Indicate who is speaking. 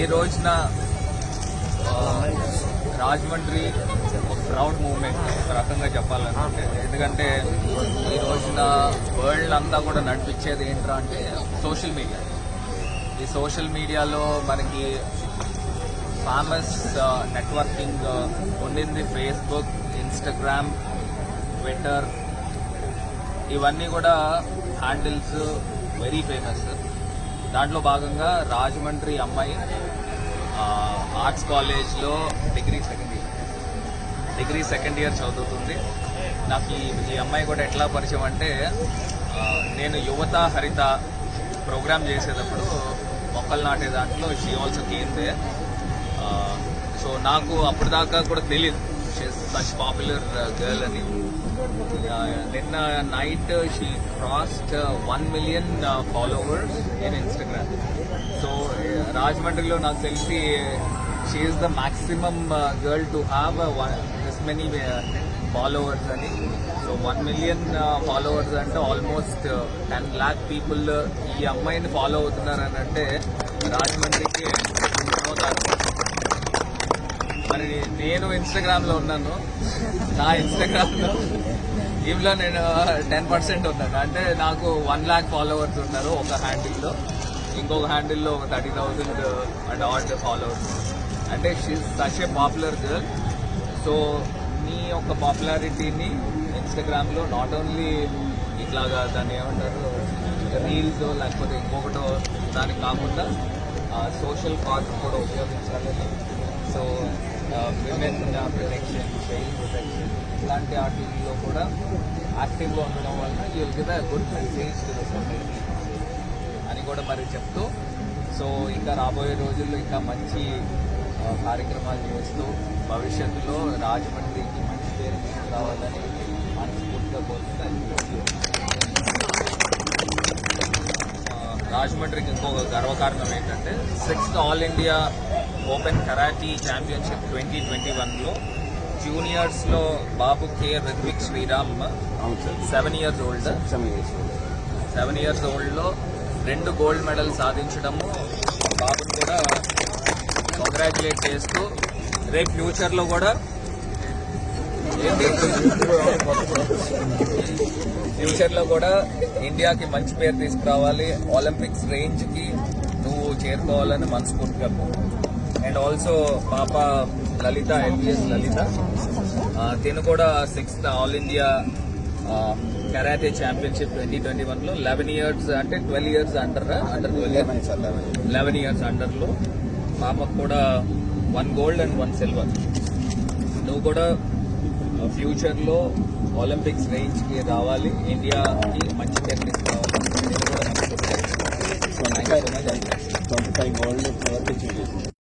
Speaker 1: ఈ రోజున రాజమండ్రి ఒక ప్రౌడ్ మూమెంట్ ఒక రకంగా చెప్పాలనుకుంటే. ఎందుకంటే ఈ రోజున వరల్డ్ అంతా కూడా నడిపించేది ఏంట్రా అంటే సోషల్ మీడియా. ఈ సోషల్ మీడియాలో మనకి ఫేమస్ నెట్వర్కింగ్ ఉండింది ఫేస్బుక్ ఇన్స్టాగ్రామ్ ట్విట్టర్ ఇవన్నీ కూడా హ్యాండిల్స్ వెరీ ఫేమస్. దాంట్లో భాగంగా రాజమండ్రి అమ్మాయి ఆర్ట్స్ కాలేజ్లో degree second year. Degree second year చదువుతుంది. నాకు ఈ అమ్మాయి కూడా ఎట్లా పరిచయం అంటే నేను యువత హరిత ప్రోగ్రామ్ చేసేటప్పుడు మొక్కలు నాటే దాంట్లో షీ ఆల్సో కేందే సో నాకు అప్పటిదాకా కూడా తెలియదు సచ్ పాపులర్ గర్ల్ అని. నిన్న night she crossed one million followers in Instagram so రాజమండ్రిలో నాకు తెలిసి she is the maximum girl to have this many followers అని. సో వన్ మిలియన్ ఫాలోవర్స్ అంటే ఆల్మోస్ట్ టెన్ ల్యాక్ పీపుల్ ఈ అమ్మాయిని ఫాలో అవుతున్నారు అని అంటే రాజమండ్రికి మరి నేను ఇన్స్టాగ్రామ్లో ఉన్నాను. నా ఇన్స్టాగ్రామ్లో దీంట్లో నేను టెన్ పర్సెంట్ ఉన్నాను. అంటే నాకు వన్ ల్యాక్ ఫాలోవర్స్ ఉన్నారు ఒక హ్యాండిల్లో ఇంకొక హ్యాండిల్లో ఒక thirty thousand and odd followers అంటే she such a popular girl so నీ యొక్క పాపులారిటీని ఇన్స్టాగ్రామ్లో నాట్ ఓన్లీ ఇట్లాగా దాన్ని ఏమంటారు రీల్స్ లేకపోతే ఇంకొకటో దానికి కాకుండా సోషల్ కాజ్ కూడా ఉపయోగించాలని so women protection child protection ఇలాంటి వాటిల్లో కూడా యాక్టివ్గా ఉండడం వలన you will give a good message to the society అని కూడా మరి చెప్తూ సో ఇంకా రాబోయే రోజుల్లో ఇంకా మంచి కార్యక్రమాలు చేస్తూ భవిష్యత్తులో రాజమండ్రికి మంచి పేరు తీసుకురావాలని మనస్ఫూర్తిగా కోరుతున్నాను రాజమండ్రికి ఇంకొక గర్వకారణం ఏంటంటే sixth all India open karate championship twenty twenty వన్లో జూనియర్స్లో బాబు K Rithvik Sriram seven years old. Seven years ఓల్డ్లో రెండు గోల్డ్ మెడల్ సాధించడము బాబుని కూడా కంగ్రాచులేట్ చేస్తూ రేపు ఫ్యూచర్లో కూడా ఫ్యూచర్లో కూడా ఇండియాకి మంచి పేరు తీసుకురావాలి. ఒలింపిక్స్ రేంజ్కి నువ్వు చేరుకోవాలని మనస్ఫూర్తిగా అండ్ ఆల్సో పాప లలిత ఎల్బిఎస్ లలిత. తిను కూడా sixth all India karate championship twenty twenty వన్లో లెవెన్ ఇయర్స్ అంటే twelve years under under twelve years
Speaker 2: sir eleven
Speaker 1: eleven years అండర్లో పాపకు కూడా one gold and one silver నువ్వు కూడా ఫ్యూచర్లో ఒలింపిక్స్ రేంజ్కి రావాలి. ఇండియాకి మంచి టెక్నిక్స్ తీసుకురావాలి
Speaker 2: ట్వంటీ ఫైవ్ గోల్డ్ వరకు